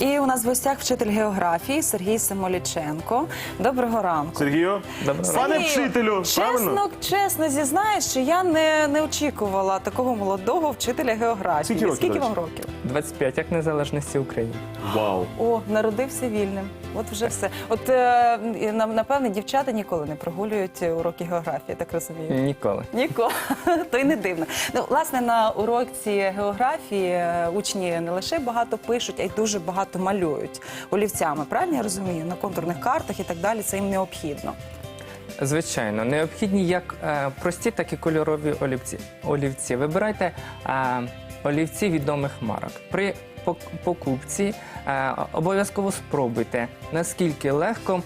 І у нас в гостях вчитель географії Сергій Самоліченко. Доброго ранку. Сергію, пане вчителю, правильно? чесно, чесно зізнаєш, що я не, не очікувала такого молодого вчителя географії. Скільки років, Скільки до вам речі? років? 25, як незалежності України. Вау. О, народився вільним. От вже все. От е, на- напевне, дівчата ніколи не прогулюють уроки географії, так розумію. Ніколи. Ніколи, то й не дивно. Ну, власне, на уроці географії е, учні не лише багато пишуть, а й дуже багато малюють олівцями. Правильно я розумію? На контурних картах і так далі це їм необхідно. Звичайно, необхідні як е, прості, так і кольорові олівці. олівці. Вибирайте е, олівці відомих марок. При пок- покупці е, обов'язково спробуйте, наскільки легко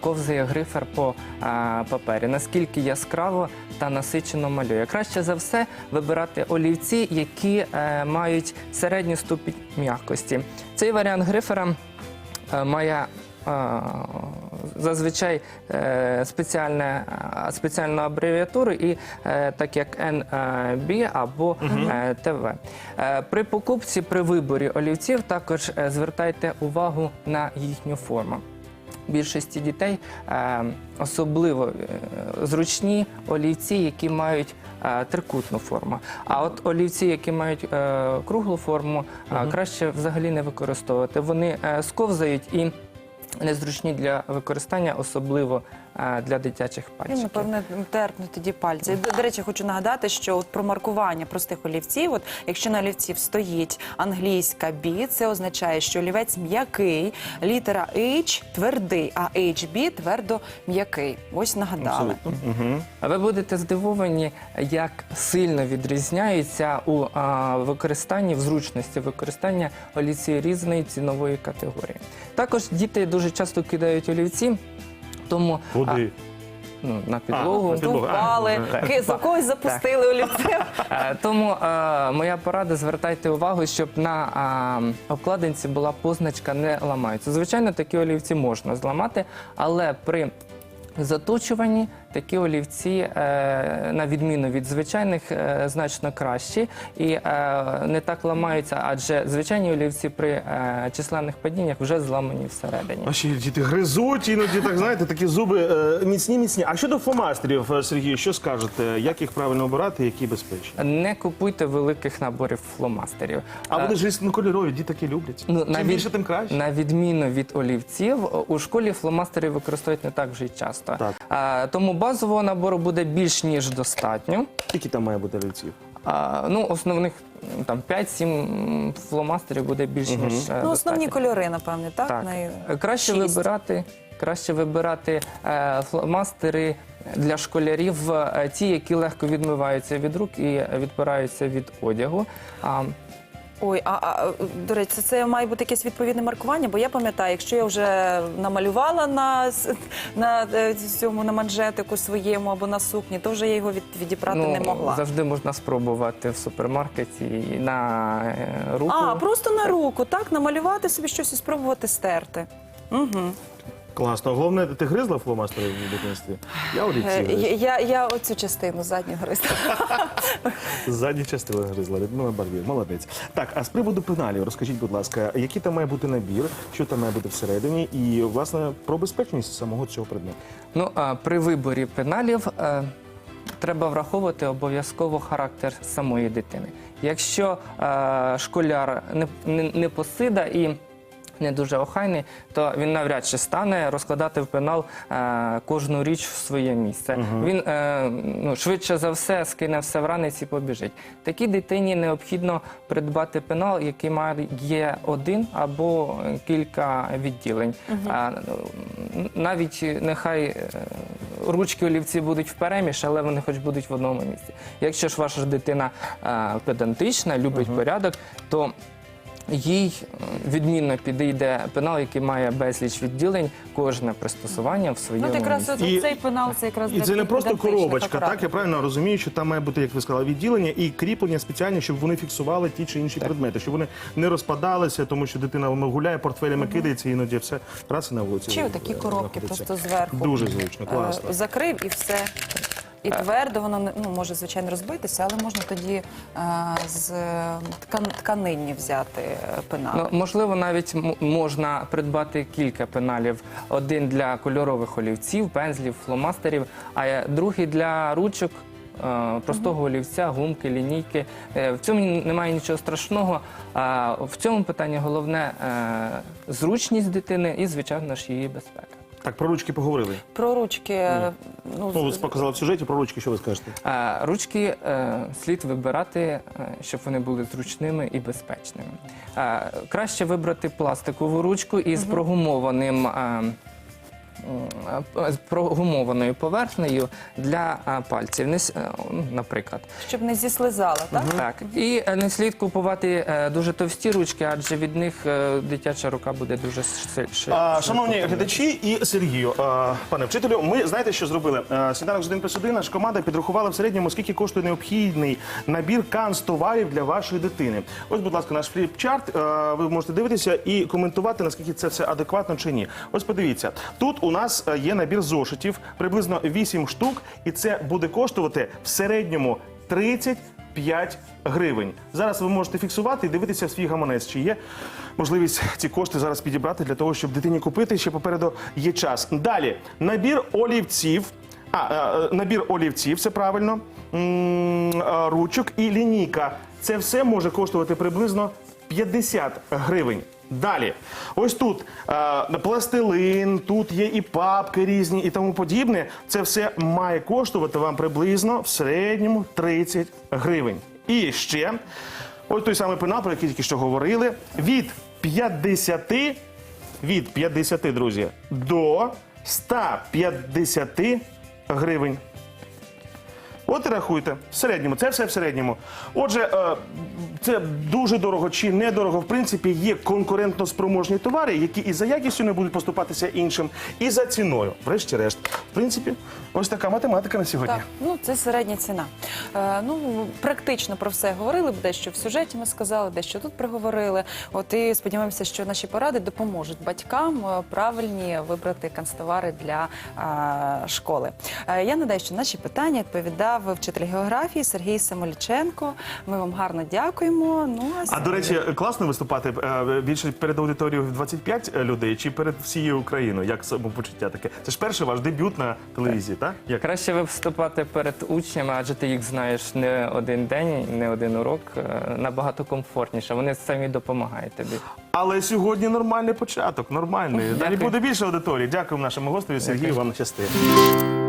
ковзає грифер по е, папері, наскільки яскраво та насичено малює. Краще за все вибирати олівці, які е, мають середню ступінь м'якості. Цей варіант грифера е, має е, зазвичай е, спеціальне, е, спеціальну абревіатуру, і е, так як NB або е, ТВ. Е, При покупці, при виборі олівців також е, звертайте увагу на їхню форму. Більшості дітей е, особливо е, зручні олівці, які мають е, трикутну форму. А от олівці, які мають круглу форму, краще взагалі не використовувати. Вони сковзають і незручні для використання, особливо для дитячих Він, пальчиків. напевне, терпне тоді пальці. До, до речі, хочу нагадати, що от про маркування простих олівців, от якщо на олівців стоїть англійська B, це означає, що олівець м'який, літера H твердий, а HB твердо м'який. Ось нагадали. Угу. А Ви будете здивовані, як сильно відрізняються у а, використанні в зручності використання олівців різної цінової категорії. Також діти дуже часто кидають олівці, тому Куди? ну, на підлогу. на підлогу. Впали, А, ки- за когось запустили олівцем. Е, Тому е, моя порада звертайте увагу, щоб на а, обкладинці була позначка не ламаються. Звичайно, такі олівці можна зламати, але при заточуванні такі олівці, е, на відміну від звичайних, е, значно кращі і е, не так ламаються, адже звичайні олівці при численних падіннях вже зламані всередині. А ще діти гризуть, іноді так знаєте, такі зуби міцні, міцні. А щодо фломастерів, Сергій, що скажете? Як їх правильно обирати, які безпечні? Не купуйте великих наборів фломастерів. А вони ж різнокольорові, діти такі люблять. Ну, Чим більше, тим краще. На відміну від олівців, у школі фломастери використовують не так вже й часто. Так. А, тому базового набору буде більш ніж достатньо. Скільки там має бути олівців? А, ну, основних там 5-7 фломастерів буде більш ніж е, Ну, основні достатньо. кольори, напевне, так? Так. Най- Краще шість. вибирати, краще вибирати е, фломастери для школярів, е, ті, які легко відмиваються від рук і відпираються від одягу. А, Ой, а, а до речі, це, має бути якесь відповідне маркування, бо я пам'ятаю, якщо я вже намалювала на, на е, цьому на манжетику своєму або на сукні, то вже я його від, відібрати не могла. Ну, Завжди можна спробувати в супермаркеті на е, руку. А, просто на руку, так, намалювати собі щось і спробувати стерти. Угу. Класно. Головне, ти гризла фломастери в дитинстві? Я олівці Е, гриз. я, я, оцю частину задню гристу. Задні частини гризла, Людмила Барбір, молодець. Так, а з приводу пеналів, розкажіть, будь ласка, який там має бути набір, що там має бути всередині, і власне про безпечність самого цього предмету. Ну, а при виборі пеналів е, треба враховувати обов'язково характер самої дитини. Якщо е, школяр не, не, не посида і не дуже охайний, то він навряд чи стане розкладати в пенал е, кожну річ в своє місце. Він е, ну, швидше за все скине все в ранець і побіжить. Такій дитині необхідно придбати пенал, який має один або кілька відділень. А, навіть нехай е, ручки олівці будуть впереміж, але вони хоч будуть в одному місці. Якщо ж ваша дитина е, педантична, любить порядок, то їй е, відмінно підійде пенал, який має безліч відділень, кожне пристосування в Ну, своєму от якраз місці. от цей пенал, це якраз І для це не просто коробочка, так? Я правильно розумію, що там має бути, як ви сказали, відділення і кріплення спеціальні, щоб вони фіксували ті чи інші предмети, щоб вони не розпадалися, тому що дитина гуляє, портфелями кидається, іноді все раз і на вулиці. Чи отакі коробки просто зверху. Дуже зручно, Е. Закрив і все. І твердо воно не- ну, може, звичайно, розбитися, але можна тоді е, з е, ткан- тканинні взяти е, пенали. Ну, можливо, навіть м- можна придбати кілька пеналів: один для кольорових олівців, пензлів, фломастерів, а е, другий для ручок. е, Простого олівця, гумки, лінійки. Е, В цьому немає нічого страшного. А в цьому питанні головне е, зручність дитини і, звичайно ж, її безпека. Так, про ручки поговорили. Про ручки, е, ну, Ну, ви з- показали в сюжеті про ручки, що ви скажете? Е, Ручки е, слід вибирати, е, щоб вони були зручними і безпечними. Е, Краще вибрати пластикову ручку із прогумованим. е, прогумованою поверхнею для е, пальців, Не с- е, наприклад. щоб не зіслизала, так? Так. І е, не слід купувати е, дуже товсті ручки, адже від них е, дитяча рука буде дуже А, швидко шановні глядачі і Сергію, а, пане вчителю, ми знаєте, що зробили? А, Сніданок з 1 плюс 1, наша команда підрахувала в середньому, скільки коштує необхідний набір канцтоварів для вашої дитини. Ось, будь ласка, наш фліп-чарт. а, Ви можете дивитися і коментувати, наскільки це все адекватно чи ні. Ось подивіться, тут у нас е, є набір зошитів, приблизно 8 штук, і це буде коштувати в середньому 35 гривень. Зараз ви можете фіксувати і дивитися в свій гаманець, чи є можливість ці кошти зараз підібрати для того, щоб дитині купити. Ще попереду є час. Далі набір олівців. А, е, е, набір олівців, це правильно, ручок і лінійка. Це все може коштувати приблизно 50 гривень. Далі, ось тут е, пластилин, тут є і папки різні, і тому подібне. Це все має коштувати вам приблизно в середньому 30 гривень. І ще ось той самий пенал, про який тільки що говорили, від 50, від 50, друзі, до 150 гривень. От і рахуйте, в середньому, це все в середньому. Отже, е, це дуже дорого чи недорого. В принципі, є конкурентно спроможні товари, які і за якістю не будуть поступатися іншим, і за ціною. Врешті-решт, в принципі, ось така математика на сьогодні. Так, ну це середня ціна. Е, ну практично про все говорили, дещо в сюжеті ми сказали, дещо тут приговорили. От і сподіваємося, що наші поради допоможуть батькам е, правильні вибрати канцтовари для школи. Я нагадаю, що наші питання відповідав вчитель географії Сергій Самоліченко. Ми вам гарно дякуємо. Ну А до речі, класно виступати е, більше перед аудиторією в 25 людей чи перед всією Україною? Як самопочуття таке? Це ж перший ваш дебют на телевізії, так? Як? Краще виступати перед учнями, адже ти їх знаєш не один день, не один урок. е, Набагато комфортніше. Вони самі допомагають тобі. Але сьогодні нормальний початок, нормальний. Далі буде більше аудиторії. Дякуємо нашому гостеві Сергію. Вам щастить.